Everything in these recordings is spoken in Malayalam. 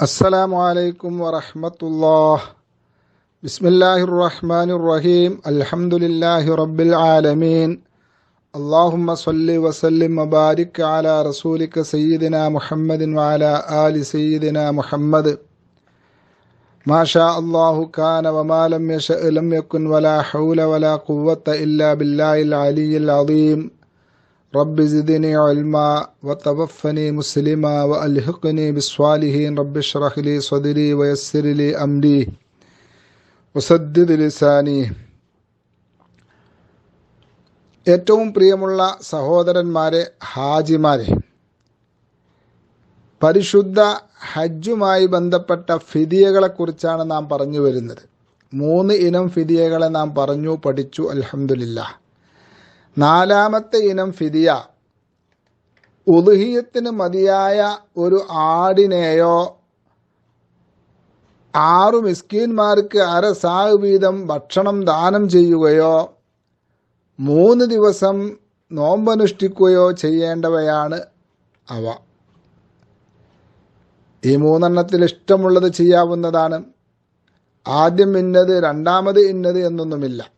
അസ്സലാമു അലൈക്കും വറഹമത്തുല്ലാഹ് ബിസ്മില്ലാഹി റഹ്മാൻ റഹീം അൽഹംദുലില്ലാഹി റബ്ബിൽ ആലമീൻ. അള്ളാഹുമ്മ സല്ലി വസല്ലിം മബാരിക് ആല റസൂലിക്ക സയ്യിദിന മുഹമ്മദിൻ വാല ആലി സയ്യിദിന മുഹമ്മദ്. മാഷാ അള്ളാഹു ഖാന വമാലം യശ ലം യക്കുൻ വലാ ഹൗല വലാ ഖുവത്ത ഇല്ലാ ബില്ലാഹിൽ അലിയിൽ അലീം رب زدني علما وتوفني مسلما وألحقني بالصالحين رب اشرح لي صدري ويسر لي أمري وسدد لساني ഏറ്റവും പ്രിയമുള്ള സഹോദരന്മാരെ ഹാജിമാരെ പരിശുദ്ധ ഹജ്ജുമായി ബന്ധപ്പെട്ട ഫിദിയകളെക്കുറിച്ചാണ് നാം പറഞ്ഞു വരുന്നത് മൂന്ന് ഇനം ഫിദിയകളെ നാം പറഞ്ഞു പഠിച്ചു അൽഹംദുലില്ലാ നാലാമത്തെ ഇനം ഫിദിയ. ഉദുഹിയത്തിന് മതിയായ ഒരു ആടിനെയോ ആറു മിസ്കീന്മാർക്ക് അര സാഹു വീതം ഭക്ഷണം ദാനം ചെയ്യുകയോ മൂന്ന് ദിവസം നോമ്പനുഷ്ഠിക്കുകയോ ചെയ്യേണ്ടവയാണ് അവ. ഈ മൂന്നെണ്ണത്തിൽ ഇഷ്ടമുള്ളത് ചെയ്യാവുന്നതാണ്. ആദ്യം ഇന്നത് രണ്ടാമത് ഇന്നത് എന്നൊന്നുമില്ല.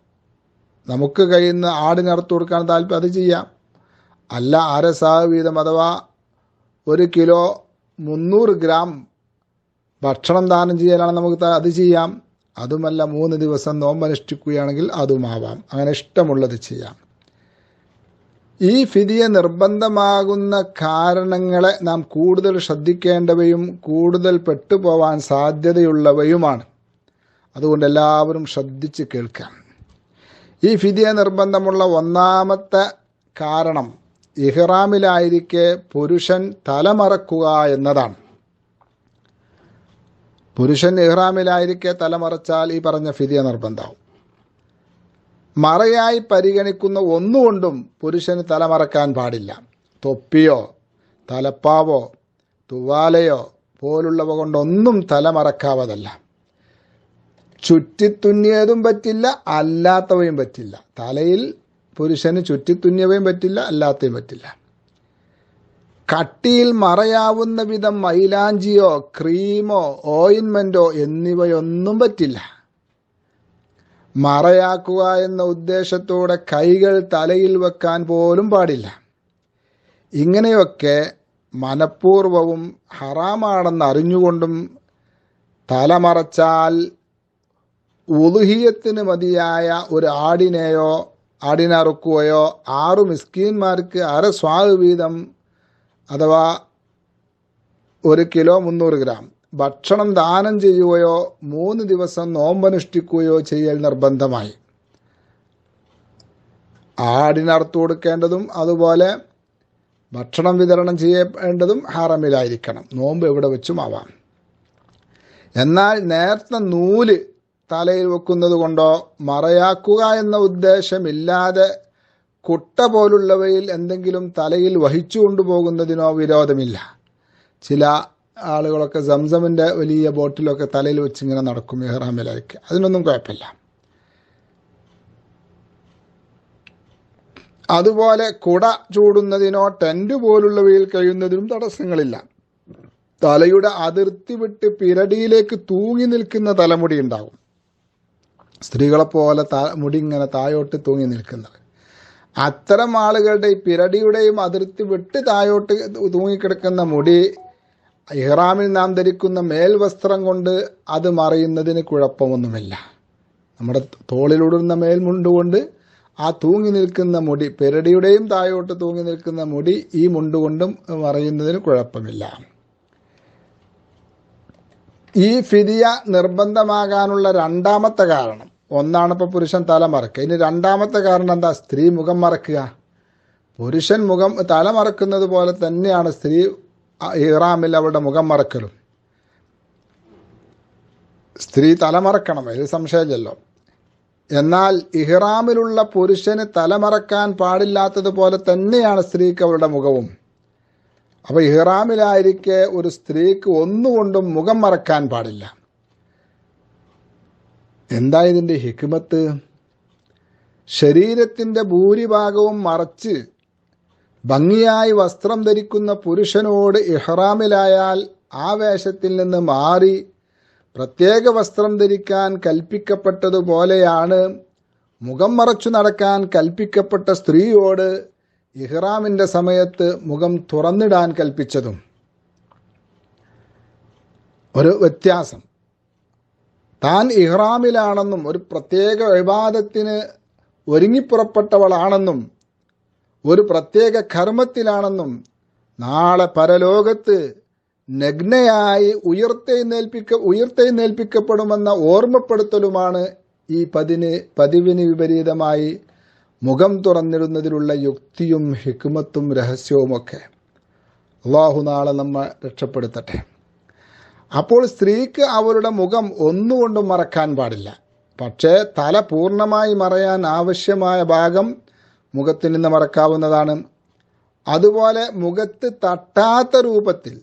നമുക്ക് കഴിയുന്ന ആടിനറുത്ത് കൊടുക്കാൻ താല്പര്യം അത് ചെയ്യാം. അല്ല അരസാ വീതം അഥവാ ഒരു കിലോ മുന്നൂറ് ഗ്രാം ഭക്ഷണം ദാനം ചെയ്യാനാണ് നമുക്ക് അത് ചെയ്യാം. അതുമല്ല മൂന്ന് ദിവസം നോമ്പനുഷ്ഠിക്കുകയാണെങ്കിൽ അതുമാവാം അങ്ങനെ ഇഷ്ടമുള്ളത് ചെയ്യാം. ഈ ഫിതിയെ നിർബന്ധമാകുന്ന കാരണങ്ങളെ നാം കൂടുതൽ ശ്രദ്ധിക്കേണ്ടവയും കൂടുതൽ പെട്ടുപോവാൻ സാധ്യതയുള്ളവയുമാണ്. അതുകൊണ്ട് എല്ലാവരും ശ്രദ്ധിച്ച് കേൾക്കാം. ഈ ഫിദിയ നിർബന്ധമുള്ള ഒന്നാമത്തെ കാരണം ഇഹ്റാമിലായിരിക്കെ പുരുഷൻ തലമറക്കുക എന്നതാണ്. പുരുഷൻ ഇഹ്റാമിലായിരിക്കെ തലമറച്ചാൽ ഈ പറഞ്ഞ ഫിദിയ നിർബന്ധമാവും. മറയായി പരിഗണിക്കുന്ന ഒന്നുകൊണ്ടും പുരുഷന് തലമറക്കാൻ പാടില്ല. തൊപ്പിയോ തലപ്പാവോ തുവാലയോ പോലുള്ളവ കൊണ്ടൊന്നും തലമറക്കാവതല്ല. ചുറ്റിത്തുന്നിയതും പറ്റില്ല അല്ലാത്തവയും പറ്റില്ല. തലയിൽ പുരുഷന് ചുറ്റിത്തുന്നിയവയും പറ്റില്ല അല്ലാത്തവയും പറ്റില്ല. കട്ടിയിൽ മറയാവുന്ന വിധം മൈലാഞ്ചിയോ ക്രീമോ ഓയിൻമെന്റോ എന്നിവയൊന്നും പറ്റില്ല. മറയാക്കുക എന്ന ഉദ്ദേശത്തോടെ കൈകൾ തലയിൽ വെക്കാൻ പോലും പാടില്ല. ഇങ്ങനെയൊക്കെ മനഃപൂർവവും ഹറാമാണെന്ന് അറിഞ്ഞുകൊണ്ടും തലമറച്ചാൽ ഉലുഹിയത്തിന് മതിയായ ഒരു ആടിനെയോ ആടിനറുക്കുകയോ ആറു മിസ്കീന്മാർക്ക് അര സ്വാഗ് വീതം അഥവാ ഒരു കിലോ മുന്നൂറ് ഗ്രാം. ഭക്ഷണം ദാനം ചെയ്യുകയോ മൂന്ന് ദിവസം നോമ്പനുഷ്ഠിക്കുകയോ ചെയ്യൽ നിർബന്ധമായി. ആടിനറുത്തു കൊടുക്കേണ്ടതും അതുപോലെ ഭക്ഷണം വിതരണം ചെയ്യേണ്ടതും ഹാറമിലായിരിക്കണം. നോമ്പ് എവിടെ വെച്ചും ആവാം എന്നാൽ നേരത്തെ നൂൽ തലയിൽ വെക്കുന്നത് കൊണ്ടോ മറയാക്കുക എന്ന ഉദ്ദേശമില്ലാതെ കുട്ട പോലുള്ളവയിൽ എന്തെങ്കിലും തലയിൽ വഹിച്ചു കൊണ്ടുപോകുന്നതിനോ വിരോധമില്ല. ചില ആളുകളൊക്കെ സംസമിന്റെ വലിയ ബോട്ടിലൊക്കെ തലയിൽ വെച്ചിങ്ങനെ നടക്കും ഇഹ്റാമിലേക്ക് അതിനൊന്നും കുഴപ്പമില്ല. അതുപോലെ കുട ചൂടുന്നതിനോ ടെന്റ് പോലുള്ളവയിൽ കഴിയുന്നതിനും തടസ്സങ്ങളില്ല. തലയുടെ അതിർത്തി വിട്ട് പിരടിയിലേക്ക് തൂങ്ങി നിൽക്കുന്ന തലമുടി ഉണ്ടാകും. സ്ത്രീകളെ പോലെ താ മുടി ഇങ്ങനെ താഴോട്ട് തൂങ്ങി നിൽക്കുന്നത്. അത്തരം ആളുകളുടെ ഈ പിരടിയുടെയും അതിർത്തി വിട്ട് താഴോട്ട് തൂങ്ങിക്കിടക്കുന്ന മുടി ഇഹ്റാമിൽ നാം ധരിക്കുന്ന മേൽവസ്ത്രം കൊണ്ട് അത് മറയുന്നതിന് കുഴപ്പമൊന്നുമില്ല. നമ്മുടെ തോളിലൂടുന്ന മേൽമുണ്ടുകൊണ്ട് ആ തൂങ്ങി നിൽക്കുന്ന മുടി പിരടിയുടെയും താഴോട്ട് തൂങ്ങി നിൽക്കുന്ന മുടി ഈ മുണ്ടുകൊണ്ടും മറയുന്നതിന് കുഴപ്പമില്ല. ഈ ഫിദിയ നിർബന്ധമാകാനുള്ള രണ്ടാമത്തെ കാരണം ഒന്നാണ് ഇപ്പോൾ പുരുഷൻ തല മറക്കുക. ഇനി രണ്ടാമത്തെ കാരണം എന്താ? സ്ത്രീ മുഖം മറക്കുക. പുരുഷൻ മുഖം തല മറക്കുന്നത് പോലെ തന്നെയാണ് സ്ത്രീ ഇറാമിൽ അവളുടെ മുഖം മറക്കലും. സ്ത്രീ തലമറക്കണം അതിൽ സംശയമില്ലല്ലോ. എന്നാൽ ഇഹ്റാമിലുള്ള പുരുഷന് തലമറക്കാൻ പാടില്ലാത്തതുപോലെ തന്നെയാണ് സ്ത്രീക്ക് അവരുടെ മുഖവും. അപ്പോൾ ഇഹ്റാമിലായിരിക്കെ ഒരു സ്ത്രീക്ക് ഒന്നുകൊണ്ടും മുഖം മറക്കാൻ പാടില്ല. എന്താ ഇതിന്റെ ഹിക്മത്ത്? ശരീരത്തിന്റെ ഭൂരിഭാഗവും മറച്ച് ഭംഗിയായി വസ്ത്രം ധരിക്കുന്ന പുരുഷനോട് ഇഹ്റാമിലായാൽ ആ വേഷത്തിൽ നിന്ന് മാറി പ്രത്യേക വസ്ത്രം ധരിക്കാൻ കൽപ്പിക്കപ്പെട്ടതുപോലെയാണ് മുഖം മറച്ചു നടക്കാൻ കൽപ്പിക്കപ്പെട്ട സ്ത്രീയോട് ഇഹ്റാമിന്റെ സമയത്ത് മുഖം തുറന്നിടാൻ കൽപ്പിച്ചതും. ഒരു വ്യത്യാസം. താൻ ഇഹ്റാമിലാണെന്നും ഒരു പ്രത്യേക വിവാദത്തിന് ഒരുങ്ങിപ്പുറപ്പെട്ടവളാണെന്നും ഒരു പ്രത്യേക കർമ്മത്തിലാണെന്നും നാളെ പരലോകത്ത് നഗ്നയായി ഉയർത്തെഴുന്നേൽപ്പിക്ക ഉയർത്തെഴുന്നേൽപ്പിക്കപ്പെടുമെന്ന ഓർമ്മപ്പെടുത്തലുമാണ് ഈ പതിന് പതിവിന് വിപരീതമായി മുഖം തുറന്നിടുന്നതിലുള്ള യുക്തിയും ഹിക്മത്തും രഹസ്യവുമൊക്കെ. അള്ളാഹു നാളെ നമ്മെ രക്ഷപ്പെടുത്തട്ടെ. അപ്പോൾ സ്ത്രീക്ക് അവരുടെ മുഖം ഒന്നുകൊണ്ടും മറക്കാൻ പാടില്ല. പക്ഷേ തല പൂർണമായി മറയാൻ ആവശ്യമായ ഭാഗം മുഖത്തിൽ നിന്ന് മറക്കാവുന്നതാണ്. അതുപോലെ മുഖത്ത് തട്ടാത്ത രൂപത്തിൽ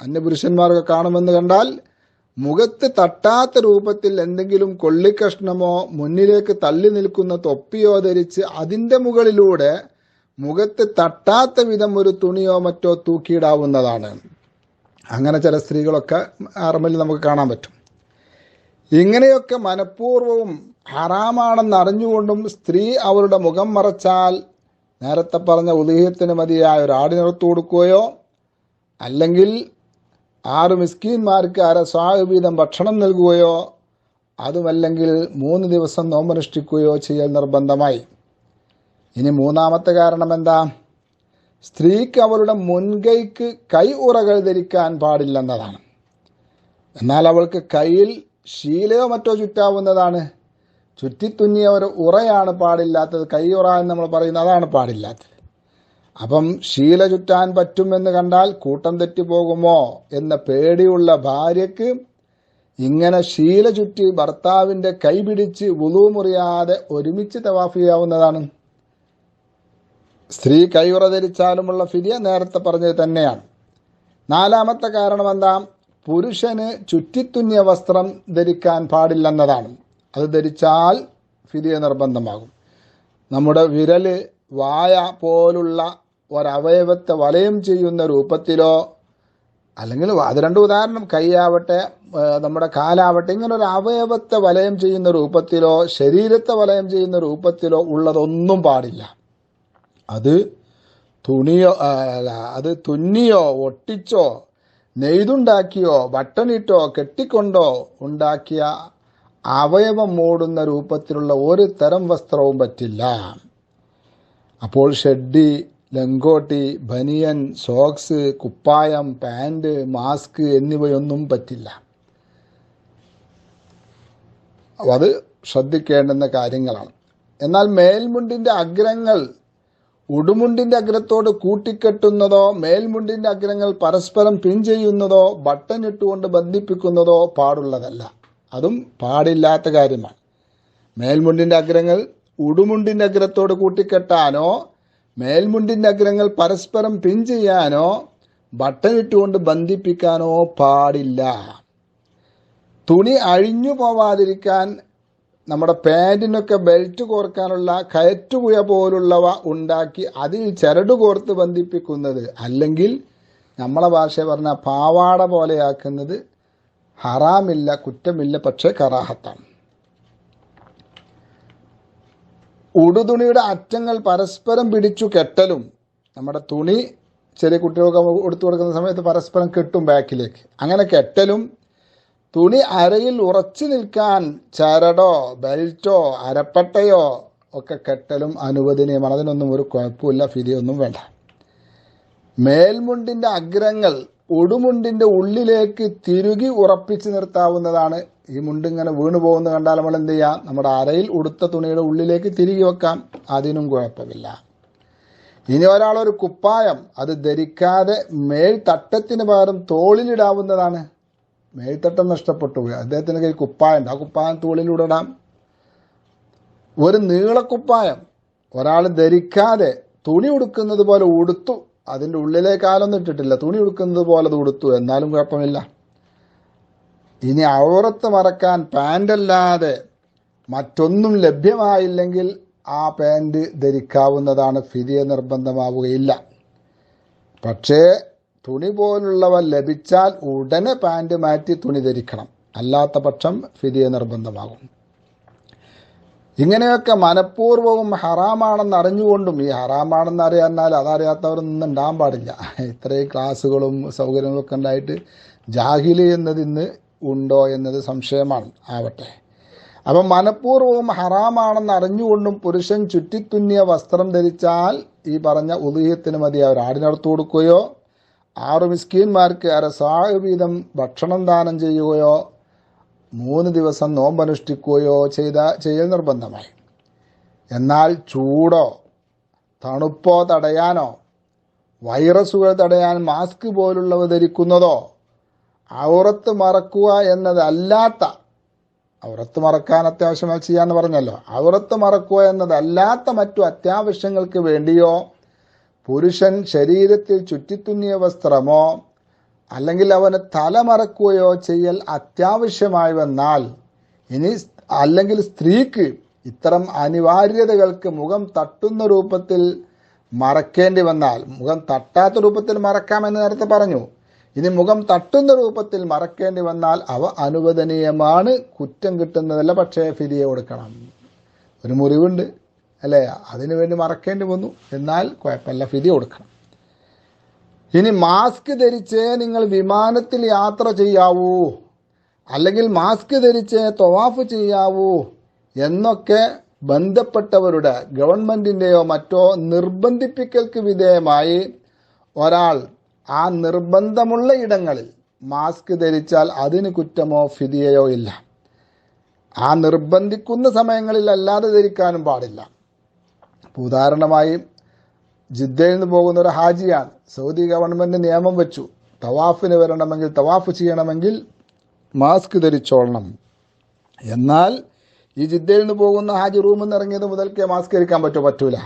അന്യപുരുഷന്മാർക്ക് കാണുമെന്ന് കണ്ടാൽ മുഖത്ത് തട്ടാത്ത രൂപത്തിൽ എന്തെങ്കിലും കൊള്ളിക്കഷ്ണമോ മുന്നിലേക്ക് തള്ളി നിൽക്കുന്ന തൊപ്പിയോ ധരിച്ച് അതിന്റെ മുകളിലൂടെ മുഖത്ത് തട്ടാത്ത വിധം ഒരു തുണിയോ മറ്റോ തൂക്കിയിടാവുന്നതാണ്. അങ്ങനെ ചില സ്ത്രീകളൊക്കെ അറമലിൽ നമുക്ക് കാണാൻ പറ്റും. ഇങ്ങനെയൊക്കെ മനഃപൂർവവും ഹറാമാണെന്ന് അറിഞ്ഞുകൊണ്ടും സ്ത്രീ അവരുടെ മുഖം മറച്ചാൽ നേരത്തെ പറഞ്ഞ ഉദയത്തിന് മതിയായ ഒരു ആടിനിറത്തു കൊടുക്കുകയോ അല്ലെങ്കിൽ ആറ് മിസ്കീന്മാർക്ക് അര സ്വാഹുവീതം ഭക്ഷണം നൽകുകയോ അതുമല്ലെങ്കിൽ മൂന്ന് ദിവസം നോമ്പനുഷ്ഠിക്കുകയോ ചെയ്യൽ നിർബന്ധമായി. ഇനി മൂന്നാമത്തെ കാരണം എന്താ? സ്ത്രീക്ക് അവളുടെ മുൻകൈക്ക് കൈ ഉറകൾ ധരിക്കാൻ പാടില്ലെന്നതാണ്. എന്നാൽ അവൾക്ക് കയ്യിൽ ശീലയോ മറ്റോ ചുറ്റാവുന്നതാണ്. ചുറ്റിത്തുന്നിയ ഒരു ഉറയാണ് പാടില്ലാത്തത്. കൈ ഉറ എന്ന് നമ്മൾ പറയുന്നത് അതാണ് പാടില്ലാത്തത്. അപ്പം ശീല ചുറ്റാൻ പറ്റുമെന്ന് കണ്ടാൽ കൂട്ടം തെറ്റി പോകുമോ എന്ന പേടിയുള്ള ഭാര്യയ്ക്ക് ഇങ്ങനെ ശീല ചുറ്റി ഭർത്താവിന്റെ കൈ പിടിച്ച് മുറിയാതെ ഒരുമിച്ച് തവാഫിയാവുന്നതാണ്. ചെയ്യാവുന്നതാണ് സ്ത്രീ കൈയുറ ധരിച്ചാലുമുള്ള ഫിരിയ നേരത്തെ പറഞ്ഞത് തന്നെയാണ്. നാലാമത്തെ കാരണം എന്താ? പുരുഷന് ചുറ്റിത്തുന്നിയ വസ്ത്രം ധരിക്കാൻ പാടില്ലെന്നതാണ്. അത് ധരിച്ചാൽ ഫിരിയ നിർബന്ധമാകും. നമ്മുടെ വിരൽ വായ പോലുള്ള ഒരവയവത്തെ വലയം ചെയ്യുന്ന രൂപത്തിലോ അല്ലെങ്കിൽ അത് രണ്ട് ഉദാഹരണം കൈയാവട്ടെ നമ്മുടെ കാലാവട്ടെ ഇങ്ങനെ ഒരു അവയവത്തെ വലയം ചെയ്യുന്ന രൂപത്തിലോ ശരീരത്തെ വലയം ചെയ്യുന്ന രൂപത്തിലോ ഉള്ളതൊന്നും പാടില്ല. അത് തുണിയോ അല്ല, അത് തുന്നിയോ ഒട്ടിച്ചോ നെയ്തുണ്ടാക്കിയോ ബട്ടണിട്ടോ കെട്ടിക്കൊണ്ടോ ഉണ്ടാക്കിയ അവയവം മൂടുന്ന രൂപത്തിലുള്ള ഒരു തരം വസ്ത്രവും പറ്റില്ല. അപ്പോൾ ഷെഡ്ഡി ലങ്കോട്ടി ബനിയൻ സോക്സ് കുപ്പായം പാന്റ് മാസ്ക് എന്നിവയൊന്നും പറ്റില്ല. അത് ശ്രദ്ധിക്കേണ്ടുന്ന കാര്യങ്ങളാണ്. എന്നാൽ മേൽമുണ്ടിന്റെ അഗ്രങ്ങൾ ഉടുമുണ്ടിന്റെ അഗ്രത്തോട് കൂട്ടിക്കെട്ടുന്നതോ മേൽമുണ്ടിന്റെ അഗ്രങ്ങൾ പരസ്പരം പിൻ ചെയ്യുന്നതോ ബട്ടൺ ഇട്ടുകൊണ്ട് ബന്ധിപ്പിക്കുന്നതോ പാടുള്ളതല്ല. അതും പാടില്ലാത്ത കാര്യമാണ്. മേൽമുണ്ടിന്റെ അഗ്രങ്ങൾ ഉടുമുണ്ടിന്റെ അഗ്രത്തോട് കൂട്ടിക്കെട്ടാനോ മേൽമുണ്ടിന്റെ അഗ്രങ്ങൾ പരസ്പരം പിൻ ചെയ്യാനോ ബട്ടൺ ഇട്ടുകൊണ്ട് ബന്ധിപ്പിക്കാനോ പാടില്ല. തുണി അഴിഞ്ഞു പോവാതിരിക്കാൻ നമ്മുടെ പാന്റിനൊക്കെ ബെൽറ്റ് കോർക്കാനുള്ള കയറ്റുകുഴ പോലുള്ളവ ഉണ്ടാക്കി അതിൽ ചരട് കോർത്ത് ബന്ധിപ്പിക്കുന്നത് അല്ലെങ്കിൽ നമ്മളെ ഭാഷ പറഞ്ഞ പാവാട പോലെയാക്കുന്നത് ഹറാമില്ല കുറ്റമില്ല പക്ഷേ കറാഹത്താണ്. ഉടുതുണിയുടെ അറ്റങ്ങൾ പരസ്പരം പിടിച്ചു കെട്ടലും. നമ്മുടെ തുണി ചെറിയ കുട്ടികൾക്ക് എടുത്തു കൊടുക്കുന്ന സമയത്ത് പരസ്പരം കെട്ടും ബാക്കിലേക്ക് അങ്ങനെ കെട്ടലും തുണി അരയിൽ ഉറച്ചു നിൽക്കാൻ ചരടോ ബെൽറ്റോ അരപ്പട്ടയോ ഒക്കെ കെട്ടലും അനുവദനീയമാണ്. അതിനൊന്നും ഒരു കുഴപ്പമില്ല ഫിരിയൊന്നും വേണ്ട. മേൽമുണ്ടിന്റെ അഗ്രങ്ങൾ ഒടുമുണ്ടിന്റെ ഉള്ളിലേക്ക് തിരുകി ഉറപ്പിച്ചു നിർത്താവുന്നതാണ്. ഈ മുണ്ട് ഇങ്ങനെ വീണു പോകുന്ന കണ്ടാൽ നമ്മൾ എന്ത് ചെയ്യാം? നമ്മുടെ അരയിൽ ഉടുത്ത തുണിയുടെ ഉള്ളിലേക്ക് തിരികെ വെക്കാം. അതിനും കുഴപ്പമില്ല. ഇനി ഒരാൾ ഒരു കുപ്പായം അത് ധരിക്കാതെ മേൽ തട്ടത്തിന് പകരം തോളിലിടാവുന്നതാണ്. മേൽത്തട്ടം നഷ്ടപ്പെട്ടു പോയി. അദ്ദേഹത്തിന്റെ കയ്യിൽ കുപ്പായം ആ കുപ്പായം തോളിലൂടെ ഇടാം. ഒരു നീളക്കുപ്പായം. ഒരാൾ ധരിക്കാതെ തുണി ഉടുക്കുന്നത് പോലെ ഉടുത്തു. അതിന്റെ ഉള്ളിലെ കാലൊന്നും ഇട്ടിട്ടില്ല. തുണി ഉടുക്കുന്നത് പോലെ അത് ഉടുത്തു. എന്നാലും കുഴപ്പമില്ല. ഇനി ഔറത്ത് മറക്കാൻ പാന്റല്ലാതെ മറ്റൊന്നും ലഭ്യമായില്ലെങ്കിൽ ആ പാന്റ് ധരിക്കാവുന്നതാണ് ഫിതിയെ നിർബന്ധമാവുകയില്ല. പക്ഷേ തുണി പോലുള്ളവ ലഭിച്ചാൽ ഉടനെ പാന്റ് മാറ്റി തുണി ധരിക്കണം. അല്ലാത്ത പക്ഷം ഫിദിയ നിർബന്ധമാകും. ഇങ്ങനെയൊക്കെ മനഃപൂർവവും ഹറാമാണെന്ന് അറിഞ്ഞുകൊണ്ടും ഈ ഹറാമാണെന്ന് അറിയാന്നാൽ അതറിയാത്തവരൊന്നും ഉണ്ടാകാൻ പാടില്ല. ഇത്രയും ക്ലാസ്സുകളും സൗകര്യങ്ങളൊക്കെ ഉണ്ടായിട്ട് ജാഹിലി എന്നത് ഇന്ന് ഉണ്ടോ എന്നത് സംശയമാണ്. ആവട്ടെ. അപ്പം മനഃപൂർവവും ഹറാമാണെന്ന് അറിഞ്ഞുകൊണ്ടും പുരുഷൻ ചുറ്റിത്തുന്നിയ വസ്ത്രം ധരിച്ചാൽ ഈ പറഞ്ഞ ഉദയത്തിന് മതി അവർ ആടിനടുത്ത് കൊടുക്കുകയോ ആറ് മിസ്കീന്മാർക്ക് അര വീതം ഭക്ഷണം ദാനം ചെയ്യുകയോ മൂന്ന് ദിവസം നോമ്പനുഷ്ഠിക്കുകയോ ചെയ്ത ചെയ്യൽ നിർബന്ധമായി. എന്നാൽ ചൂടോ തണുപ്പോ തടയാനോ വൈറസുകൾ തടയാൻ മാസ്ക് പോലുള്ളവ ധരിക്കുന്നതോ ഔറത്ത് മറക്കുക എന്നതല്ലാത്ത ഔറത്ത് മറക്കാൻ അത്യാവശ്യമായി ചെയ്യാന്ന് പറഞ്ഞല്ലോ ഔറത്ത് മറക്കുക എന്നതല്ലാത്ത മറ്റു അത്യാവശ്യങ്ങൾക്ക് വേണ്ടിയോ പുരുഷൻ ശരീരത്തിൽ ചുറ്റിത്തുന്നിയ വസ്ത്രമോ അല്ലെങ്കിൽ അവന് തലമറക്കുകയോ ചെയ്യൽ അത്യാവശ്യമായി വന്നാൽ ഇനി അല്ലെങ്കിൽ സ്ത്രീക്ക് ഇത്തരം അനിവാര്യതകൾക്ക് മുഖം തട്ടുന്ന രൂപത്തിൽ മറക്കേണ്ടി വന്നാൽ മുഖം തട്ടാത്ത രൂപത്തിൽ മറക്കാമെന്ന് നേരത്തെ പറഞ്ഞു. ഇനി മുഖം തട്ടുന്ന രൂപത്തിൽ മറക്കേണ്ടി വന്നാൽ അവ അനുവദനീയമാണ് കുറ്റം കിട്ടുന്നതല്ല പക്ഷേ ഫിരിയെ കൊടുക്കണം. ഒരു മുറിവുണ്ട്. അല്ലേ? അതിനുവേണ്ടി മറക്കേണ്ടി വന്നു. എന്നാൽ കുഴപ്പമില്ല ഫിതി കൊടുക്കണം. ഇനി മാസ്ക് ധരിച്ചേ നിങ്ങൾ വിമാനത്തിൽ യാത്ര ചെയ്യാവൂ. അല്ലെങ്കിൽ മാസ്ക് ധരിച്ച് തൊവാഫ് ചെയ്യാവൂ എന്നൊക്കെ ബന്ധപ്പെട്ടവരുടെ ഗവൺമെന്റിന്റെയോ മറ്റോ നിർബന്ധിപ്പിക്കൽക്ക് വിധേയമായി ഒരാൾ ആ നിർബന്ധമുള്ള ഇടങ്ങളിൽ മാസ്ക് ധരിച്ചാൽ അതിന് കുറ്റമോ ഫിതിയയോ ഇല്ല. ആ നിർബന്ധിക്കുന്ന സമയങ്ങളിൽ അല്ലാതെ ധരിക്കാനും പാടില്ല. ഉദാഹരണമായി ജിദ്ദയിൽ നിന്ന് പോകുന്ന ഒരു ഹാജിയാണ് സൗദി ഗവൺമെന്റ് നിയമം വെച്ചു. തവാഫിന് വരണമെങ്കിൽ തവാഫ് ചെയ്യണമെങ്കിൽ മാസ്ക് ധരിച്ചോളണം. എന്നാൽ ഈ ജിദ്ദയിൽ നിന്ന് പോകുന്ന ഹാജി റൂമിൽ നിന്ന് ഇറങ്ങിയത് മുതൽക്കേ മാസ്ക് ധരിക്കാൻ പറ്റുമോ പറ്റൂല.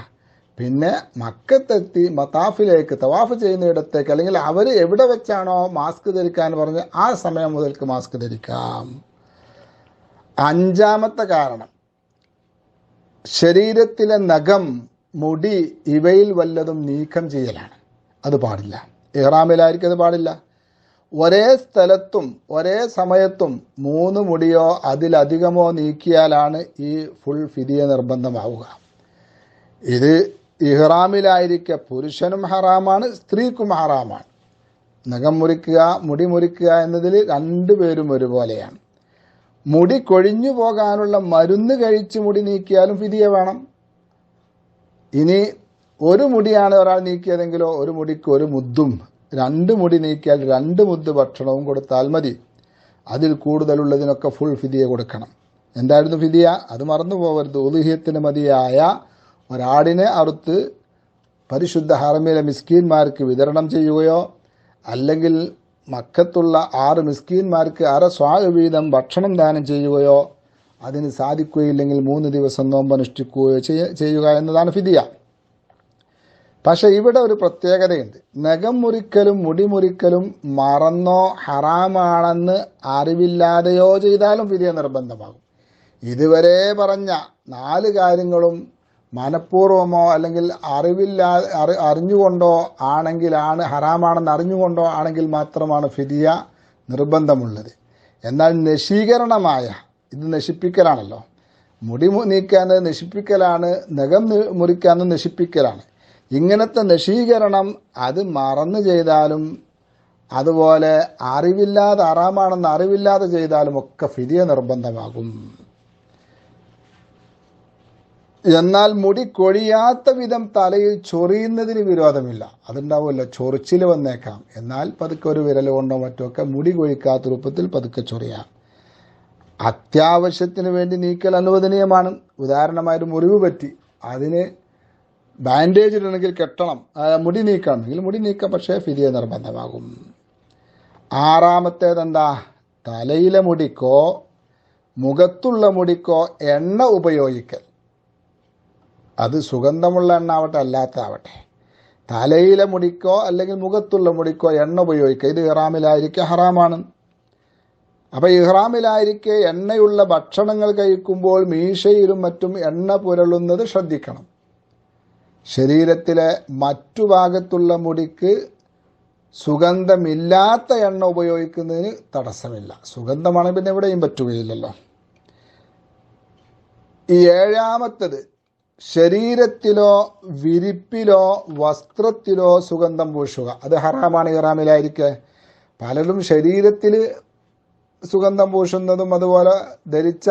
പിന്നെ മക്കത്തെത്തി മതാഫിലേക്ക് തവാഫ് ചെയ്യുന്ന ഇടത്തേക്ക് അല്ലെങ്കിൽ അവർ എവിടെ വെച്ചാണോ മാസ്ക് ധരിക്കാൻ പറഞ്ഞ് ആ സമയം മുതൽക്ക് മാസ്ക് ധരിക്കാം. അഞ്ചാമത്തെ കാരണം. ശരീരത്തിലെ നഖം മുടി ഇവയിൽ വല്ലതും നീക്കം ചെയ്യലാണ്. അത് പാടില്ല. ഇഹ്റാമിലായിരിക്കും അത് പാടില്ല. ഒരേ സ്ഥലത്തും ഒരേ സമയത്തും മൂന്ന് മുടിയോ അതിലധികമോ നീക്കിയാലാണ് ഈ ഫുൾ ഫിദിയ നിർബന്ധമാവുക. ഇത് ഇഹ്റാമിലായിരിക്കെ പുരുഷനും ഹറാമാണ് സ്ത്രീക്കും ഹറാമാണ്. നഖം മുറിക്കുക മുടി മുറിക്കുക എന്നതിൽ രണ്ടുപേരും ഒരുപോലെയാണ്. മുടി കൊഴിഞ്ഞു പോകാനുള്ള മരുന്ന് കഴിച്ച് മുടി നീക്കിയാലും ഫിതിയെ വേണം. ഇനി ഒരു മുടിയാണ് ഒരാൾ നീക്കിയതെങ്കിലോ ഒരു മുടിക്ക് ഒരു മുദ്ദും രണ്ട് മുടി നീക്കിയാൽ രണ്ട് മുദ്ദ് ഭക്ഷണവും കൊടുത്താൽ മതി. അതിൽ കൂടുതലുള്ളതിനൊക്കെ ഫുൾ ഫിദിയ കൊടുക്കണം. എന്തായിരുന്നു ഫിതിയ അത് മറന്നു പോകരുത് ഉദുഹ്യത്തിന് മതിയായ ഒരാടിനെ അറുത്ത് പരിശുദ്ധ ഹറമിലെ മിസ്കീന്മാർക്ക് വിതരണം ചെയ്യുകയോ അല്ലെങ്കിൽ മക്കത്തുള്ള ആറ് മിസ്കീന്മാർക്ക് അര സ്വാഗ് വീതം ഭക്ഷണം ദാനം ചെയ്യുകയോ അതിന് സാധിക്കുകയില്ലെങ്കിൽ മൂന്ന് ദിവസം നോമ്പനുഷ്ഠിക്കുകയോ ചെയ്യുക എന്നതാണ് ഫിദിയ. പക്ഷെ ഇവിടെ ഒരു പ്രത്യേകതയുണ്ട്. നഖം മുറിക്കലും മുടി മുറിക്കലും മറന്നോ ഹറാമാണെന്ന് അറിവില്ലാതെയോ ചെയ്താലും ഫിദിയ നിർബന്ധമാകും. ഇതുവരെ പറഞ്ഞ നാല് കാര്യങ്ങളും മനഃപൂർവമോ അല്ലെങ്കിൽ അറിവില്ലാ അറി അറിഞ്ഞുകൊണ്ടോ ആണെങ്കിലാണ് ഹറാമാണെന്ന് അറിഞ്ഞുകൊണ്ടോ ആണെങ്കിൽ മാത്രമാണ് ഫിദിയ നിർബന്ധമുള്ളത്. എന്നാൽ നശീകരണമായ ഇത് നശിപ്പിക്കലാണല്ലോ. മുടി നീക്കാൻ നശിപ്പിക്കലാണ് നഖം മുറിക്കാൻ നശിപ്പിക്കലാണ്. ഇങ്ങനത്തെ നശീകരണം അത് മറന്നു ചെയ്താലും അതുപോലെ അറിവില്ലാതെ അറാമാണെന്ന് അറിവില്ലാതെ ചെയ്താലും ഒക്കെ ഫിദിയ നിർബന്ധമാകും. എന്നാൽ മുടി കൊഴിയാത്ത വിധം തലയിൽ ചൊറിയുന്നതിന് വിരോധമില്ല. അതുണ്ടാവുമല്ലോ ചൊറിച്ചിൽ വന്നേക്കാം. എന്നാൽ പതുക്കെ ഒരു വിരൽ കൊണ്ടോ മറ്റോ ഒക്കെ മുടി കൊഴിക്കാത്ത രൂപത്തിൽ പതുക്കെ ചൊറിയാം. അത്യാവശ്യത്തിന് വേണ്ടി നീക്കൽ അനുവദനീയമാണ്. ഉദാഹരണമായൊരു മുറിവ് പറ്റി അതിന് ബാൻഡേജ് ഇടണമെങ്കിൽ കെട്ടണം. മുടി നീക്കണമെങ്കിൽ മുടി നീക്കാം പക്ഷേ ഫിരിയ നിർബന്ധമാകും. ആറാമത്തേതെന്താ? തലയിലെ മുടിക്കോ മുഖത്തുള്ള മുടിക്കോ എണ്ണ ഉപയോഗിക്കൽ. അത് സുഗന്ധമുള്ള എണ്ണ ആവട്ടെ അല്ലാത്തതാവട്ടെ. തലയിലെ മുടിക്കോ അല്ലെങ്കിൽ മുഖത്തുള്ള മുടിക്കോ എണ്ണ ഉപയോഗിക്കുക. ഇത് ഇഹ്റാമിലായിരിക്കെ ഹറാമാണ്. അപ്പം ഇഹ്റാമിലായിരിക്കെ എണ്ണയുള്ള ഭക്ഷണങ്ങൾ കഴിക്കുമ്പോൾ മീശയിലും മറ്റും എണ്ണ പുരളുന്നത് ശ്രദ്ധിക്കണം. ശരീരത്തിലെ മറ്റു ഭാഗത്തുള്ള മുടിക്ക് സുഗന്ധമില്ലാത്ത എണ്ണ ഉപയോഗിക്കുന്നതിന് തടസ്സമില്ല. സുഗന്ധമാണ് പിന്നെ എവിടെയും പറ്റുകയില്ലല്ലോ. ഈ ഏഴാമത്തത് ശരീരത്തിലോ വിരിപ്പിലോ വസ്ത്രത്തിലോ സുഗന്ധം പൂശുക. അത് ഹറാമാണ് ഇറാമിലായിരിക്കെ പലരും ശരീരത്തിൽ സുഗന്ധം പൂശുന്നതും അതുപോലെ ധരിച്ച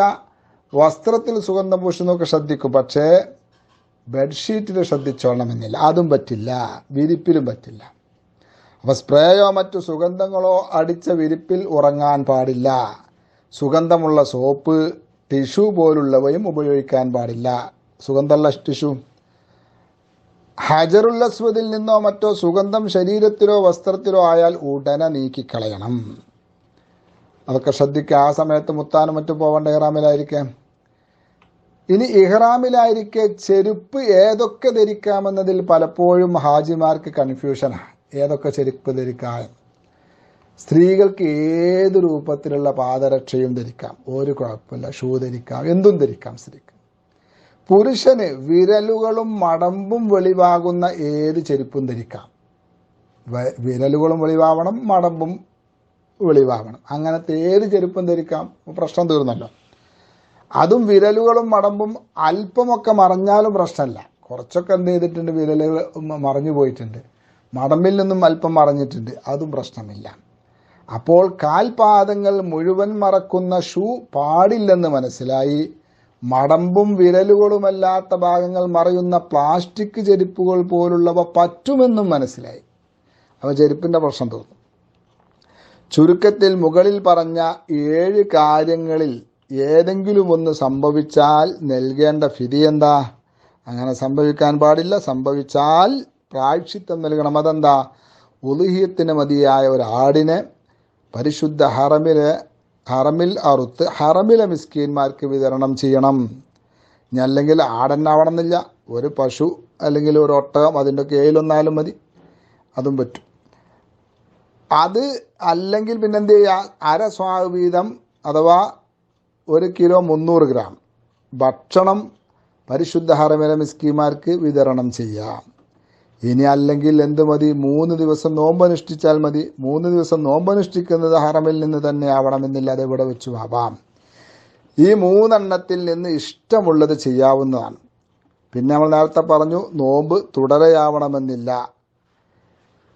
വസ്ത്രത്തിൽ സുഗന്ധം പൂശുന്നതൊക്കെ ശ്രദ്ധിക്കും. പക്ഷേ ബെഡ്ഷീറ്റിൽ ശ്രദ്ധിച്ചോളണമെന്നില്ല. അതും പറ്റില്ല. വിരിപ്പിലും പറ്റില്ല. അപ്പോൾ സ്പ്രേയോ മറ്റു സുഗന്ധങ്ങളോ അടിച്ച വിരിപ്പിൽ ഉറങ്ങാൻ പാടില്ല. സുഗന്ധമുള്ള സോപ്പ് ടിഷ്യൂ പോലുള്ളവയും ഉപയോഗിക്കാൻ പാടില്ല. സുഗന്ധമുള്ള ടിഷ്യൂ ഹജറുൽ നിന്നോ മറ്റോ സുഗന്ധം ശരീരത്തിലോ വസ്ത്രത്തിലോ ആയാൽ ഉടനെ നീക്കിക്കളയണം. അതൊക്കെ ശ്രദ്ധിക്കുക. ആ സമയത്ത് മുത്താനും മറ്റും പോവേണ്ട ഇഹ്റാമിലായിരിക്കെ. ഇനി ഇഹ്റാമിലായിരിക്കെ ചെരുപ്പ് ഏതൊക്കെ ധരിക്കാമെന്നതിൽ പലപ്പോഴും ഹാജിമാർക്ക് കൺഫ്യൂഷനാണ് ഏതൊക്കെ ചെരുപ്പ് ധരിക്കാം സ്ത്രീകൾക്ക് ഏത് രൂപത്തിലുള്ള പാദരക്ഷയും ധരിക്കാം. ഒരു കുഴപ്പമില്ല. ഷൂ ധരിക്കാം. എന്തും ധരിക്കാം സ്ത്രീക്ക്. പുരുഷന് വിരലുകളും മടമ്പും വെളിവാകുന്ന ഏത് ചെരുപ്പും ധരിക്കാം. വിരലുകളും വെളിവാവണം മടമ്പും വെളിവാകണം അങ്ങനത്തെ ഏത് ചെരുപ്പും ധരിക്കാം? പ്രശ്നം തീർന്നല്ലോ. അതും വിരലുകളും മടമ്പും അല്പമൊക്കെ മറഞ്ഞാലും പ്രശ്നമല്ല. കുറച്ചൊക്കെ എന്ത് ചെയ്തിട്ടുണ്ട്? വിരലുകൾ മറഞ്ഞു പോയിട്ടുണ്ട്. മടമ്പിൽ നിന്നും അല്പം മറഞ്ഞിട്ടുണ്ട്. അതും പ്രശ്നമില്ല. അപ്പോൾ കാൽപാദങ്ങൾ മുഴുവൻ മറക്കുന്ന ഷൂ പാടില്ലെന്ന് മനസ്സിലായി. മടമ്പും വിരലുകളുമല്ലാത്ത ഭാഗങ്ങൾ മറയുന്ന പ്ലാസ്റ്റിക് ചെരുപ്പുകൾ പോലുള്ളവ പറ്റുമെന്നും മനസ്സിലായി. അവ ചെരുപ്പിന്റെ പ്രശ്നം തോന്നും. ചുരുക്കത്തിൽ മുകളിൽ പറഞ്ഞ ഏഴ് കാര്യങ്ങളിൽ ഏതെങ്കിലും ഒന്ന് സംഭവിച്ചാൽ നൽകേണ്ട ഫിതി എന്താ? അങ്ങനെ സംഭവിക്കാൻ പാടില്ല. സംഭവിച്ചാൽ പ്രാക്ഷിത്വം നൽകണം. അതെന്താ? ഉലുഹിയത്തിന് മതിയായ ഒരു ആടിനെ പരിശുദ്ധ ഹറമിലെ ഹറമിൽ അറുത്ത് ഹറമിലെ മിസ്കീന്മാർക്ക് വിതരണം ചെയ്യണം. ഇനി അല്ലെങ്കിൽ ആടന്നാവണമെന്നില്ല ഒരു പശു അല്ലെങ്കിൽ ഒരു ഒട്ടകം അതിന്റെ കേയിലൊന്നാലും മതി. അതും പറ്റും. അത് അല്ലെങ്കിൽ പിന്നെന്ത് ചെയ്യുക? അര സ്വാവ് വീതം അഥവാ ഒരു കിലോ മുന്നൂറ് ഗ്രാം ഭക്ഷണം പരിശുദ്ധ ഹറമിലെ മിസ്കിമാർക്ക് വിതരണം ചെയ്യാം ഇനി അല്ലെങ്കിൽ എന്ത് മതി? മൂന്ന് ദിവസം നോമ്പനുഷ്ഠിച്ചാൽ മതി. മൂന്ന് ദിവസം നോമ്പനുഷ്ഠിക്കുന്നത് ഹറമിൽ നിന്ന് തന്നെ ആവണമെന്നില്ല. അത് ഇവിടെ വെച്ച് ആവാം? ഈ മൂന്നെണ്ണത്തിൽ നിന്ന് ഇഷ്ടമുള്ളത് ചെയ്യാവുന്നതാണ്. പിന്നെ നമ്മൾ നേരത്തെ പറഞ്ഞു നോമ്പ് തുടരെയാവണമെന്നില്ല.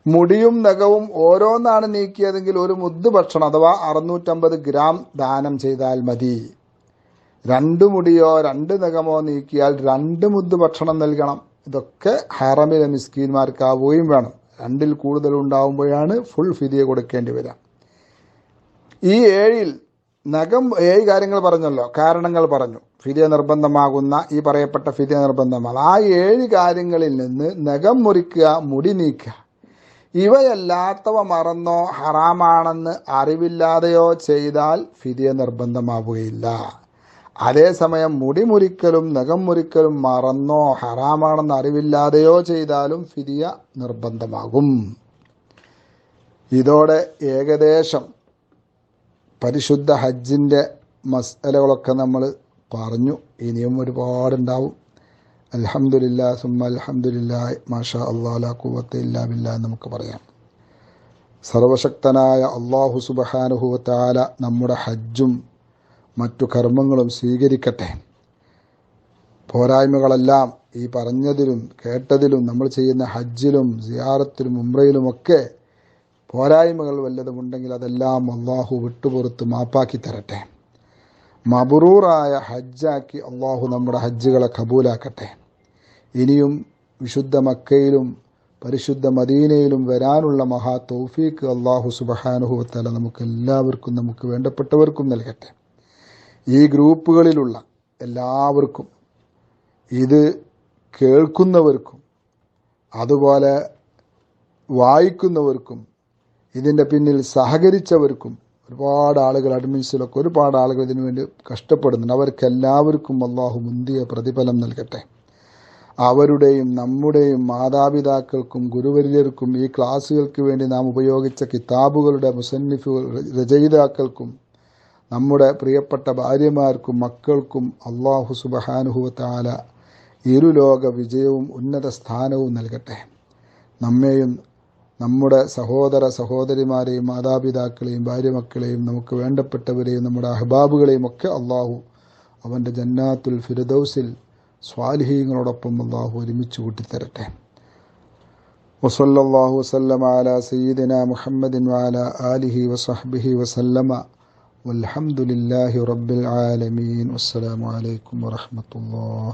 മുടിയും നഖവും ഓരോന്നാണ് നീക്കിയതെങ്കിൽ ഒരു മുദ്ദ് ഭക്ഷണം അഥവാ അറുന്നൂറ്റമ്പത് ഗ്രാം ദാനം ചെയ്താൽ മതി. രണ്ട് മുടിയോ രണ്ട് നഖമോ നീക്കിയാൽ രണ്ട് മുദ്ദ് ഭക്ഷണം നൽകണം. ഇതൊക്കെ ഹറമിലെ മിസ്കീന്മാർക്കാവുകയും വേണം. രണ്ടിൽ കൂടുതൽ ഉണ്ടാവുമ്പോഴാണ് ഫുൾ ഫിതിയെ കൊടുക്കേണ്ടി വരിക. ഈ ഏഴിൽ നഖം ഏഴ് കാര്യങ്ങൾ പറഞ്ഞല്ലോ കാരണങ്ങൾ പറഞ്ഞു. ഫിതിയ നിർബന്ധമാകുന്ന ഈ പറയപ്പെട്ട ഫിതിയ നിർബന്ധമാണ്. ആ ഏഴ് കാര്യങ്ങളിൽ നിന്ന് നഖം മുറിക്കുക മുടി നീക്കുക. ഇവയല്ലാത്തവ മറന്നോ ഹറാമാണെന്ന് അറിവില്ലാതെയോ ചെയ്താൽ ഫിതിയ നിർബന്ധമാവുകയില്ല. അതേസമയം മുടി മുറിക്കലും നഖം മുറിക്കലും മറന്നോ ഹറാമാണെന്ന് അറിവില്ലാതെയോ ചെയ്താലും ഫിദിയ നിർബന്ധമാകും. ഇതോടെ ഏകദേശം പരിശുദ്ധ ഹജ്ജിന്റെ മസലകളൊക്കെ നമ്മൾ പറഞ്ഞു. ഇനിയും ഒരുപാടുണ്ടാവും. അലഹമുല്ല സുമ്മ അൽഹംദുലില്ലാ മാഷാ അള്ളാഹ് കൂവത്ത ഇല്ലാ ബില്ലാ നമുക്ക് പറയാം. സർവശക്തനായ അള്ളാഹു സുബഹാനുഹുവത്താല നമ്മുടെ ഹജ്ജും മറ്റു കർമ്മങ്ങളും സ്വീകരിക്കട്ടെ. പോരായ്മകളെല്ലാം ഈ പറഞ്ഞതിലും കേട്ടതിലും നമ്മൾ ചെയ്യുന്ന ഹജ്ജിലും സിയാറത്തിലും ഉമ്രയിലുമൊക്കെ പോരായ്മകൾ വല്ലതുമുണ്ടെങ്കിൽ അതെല്ലാം അള്ളാഹു വിട്ടുപുറത്ത് മാപ്പാക്കി തരട്ടെ. മബറൂറായ ഹജ്ജാക്കി അള്ളാഹു നമ്മുടെ ഹജ്ജുകളെ കബൂലാക്കട്ടെ. ഇനിയും വിശുദ്ധ മക്കയിലും പരിശുദ്ധ മദീനയിലും വരാനുള്ള മഹാ തൗഫീക്ക് അള്ളാഹു സുബഹാനുഹുവത്തല നമുക്ക് എല്ലാവർക്കും നമുക്ക് വേണ്ടപ്പെട്ടവർക്കും നൽകട്ടെ. ഈ ഗ്രൂപ്പുകളിലുള്ള എല്ലാവർക്കും ഇത് കേൾക്കുന്നവർക്കും അതുപോലെ വായിക്കുന്നവർക്കും ഇതിന്റെ പിന്നിൽ സഹകരിച്ചവർക്കും ഒരുപാട് ആളുകൾ അഡ്മിൻസിലൊക്കെ ഒരുപാട് ആളുകൾ ഇതിനു വേണ്ടി കഷ്ടപ്പെടുന്നുണ്ട്. അവർക്കെല്ലാവർക്കും അള്ളാഹു മുന്തിയ പ്രതിഫലം നൽകട്ടെ. അവരുടെയും നമ്മുടെയും മാതാപിതാക്കൾക്കും ഗുരുവര്യർക്കും ഈ ക്ലാസ്സുകൾക്ക് വേണ്ടി നാം ഉപയോഗിച്ച കിതാബുകളുടെ മുസന്നിഫുകൾ രചയിതാക്കൾക്കും നമ്മുടെ പ്രിയപ്പെട്ട ഭാര്യമാർക്കും മക്കൾക്കും അള്ളാഹു സുബഹാനുഹുവത്താല ഇരുലോക വിജയവും ഉന്നത സ്ഥാനവും നൽകട്ടെ. നമ്മെയും നമ്മുടെ സഹോദര സഹോദരിമാരെയും മാതാപിതാക്കളെയും ഭാര്യമക്കളെയും നമുക്ക് വേണ്ടപ്പെട്ടവരെയും നമ്മുടെ അഹ്ബാബുകളെയും ഒക്കെ അള്ളാഹു അവന്റെ ജന്നാത്തുൽ ഫിരദൌസിൽ സ്വാലിഹീങ്ങളോടൊപ്പം അള്ളാഹു ഒരുമിച്ച് കൂട്ടിത്തരട്ടെ. വസല്ലാഹു വസ്ലം ആല സയ്യിദിന മുഹമ്മദിൻ വാല ആലിഹി വസഹബിഹി വസല്ലമ. والحمد لله رب العالمين. والسلام عليكم ورحمة الله.